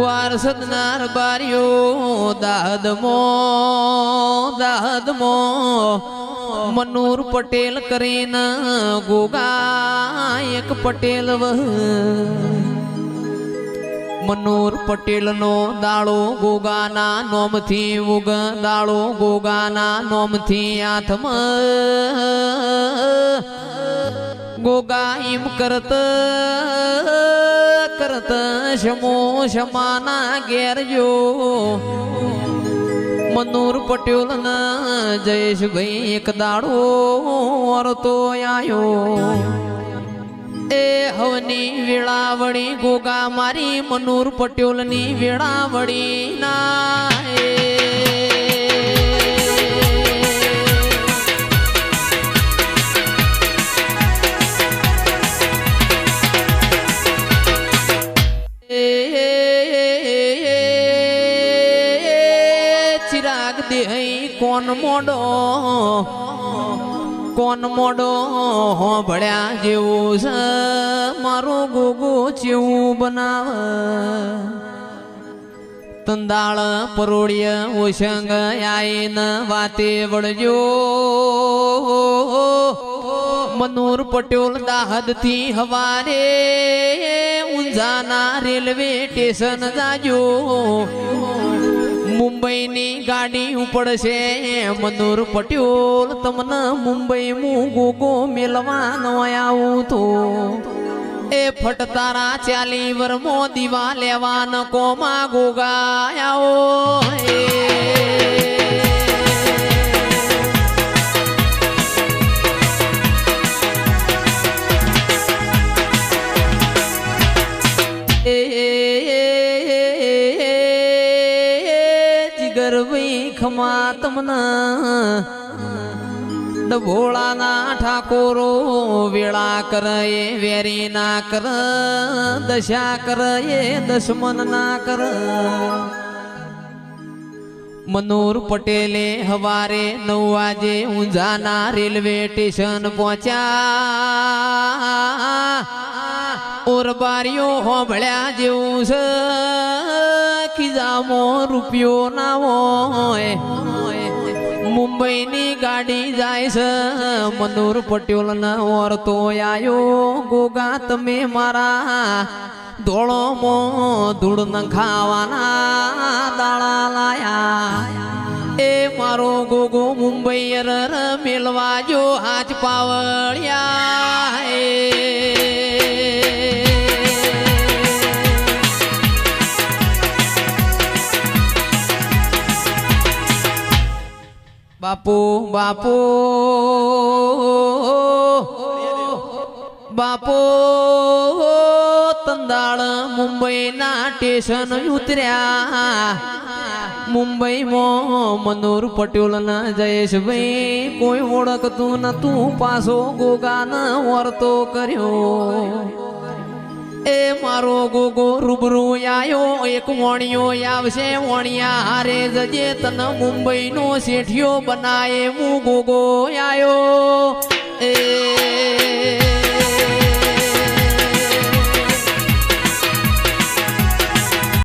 વારસદનાર બારીઓ દાદમો દાદમો મનૂર પટેલ કરીને ગોગા એક પટેલ મનોર પટેલનો દાળો ગોગાના નોમથી ઉગ, દાળો ગોગાના નોમથી આથમ. ગોગા એમ કરત કરત શમો શમાના ઘેર જો. મનોર પટેલ ના જયેશભાઈ એક દાડો વરતો આયો. એ હવની વેળાવળી ગોગા મારી મનૂર પટેલની વેળાવળી ના દેહઈ કોણ મોડો? કોણ મોડો? હો ભળ્યા જેવું છે. મારું ગોગો જેવું બનાવ. તંદાળ પરોળ્ય ઓશંગ આઈન વાતે વળજો મનોર પટેલ દાહદથી હવારે ઊંઝાના રેલવે સ્ટેશન જાજો. મુંબઈની ગાડી ઉપડશે, મનુર પટ્યોલ તમને મુંબઈ હું ગોગો મેલવાનો આવું તો. એ ફટતારા ચાલી વરમો દીવા લેવાન કોમા ગોગા એ ભાઈ ખમા તમને. ડભોળાના ઠાકોરો વેળા કરે એ વેરી ના કર, દશા કરે એ દશમન ના કર. મનોર પટેલે હવારે નવ વાજે ઊંઝાના રેલવે સ્ટેશન પહોંચ્યા. ઓરબારીઓ હોંભળ્યા જેવું છે. ખીજામો રૂપિયો ના હોય. મુંબઈની ગાડી જાય છે. મનોર પટેલ ના ઓરતો આયો ગોગા, તમે મારા ધોળોમો ધૂળ ન ખાવાના દાળા લાયા. એ મારો ગોગો મુંબઈ મેલવા જો હાથ પાવળ્યા. બાપુ બાપુ. બાપુ, તંદાળ મુંબઈના સ્ટેશન ઉતર્યા. મુંબઈમાં મનોર પટેલ ના જયેશભાઈ કોઈ ઓળખતું નતું. પાછો ગોગાને વર્તો કર્યો. એ મારો ગોગો રૂબરૂ આયો, એક વણિયો આવશે, વણિયા હારે જજે તન મુંબઈ નો શેઠિયો બનાય હું ગોગો આયો.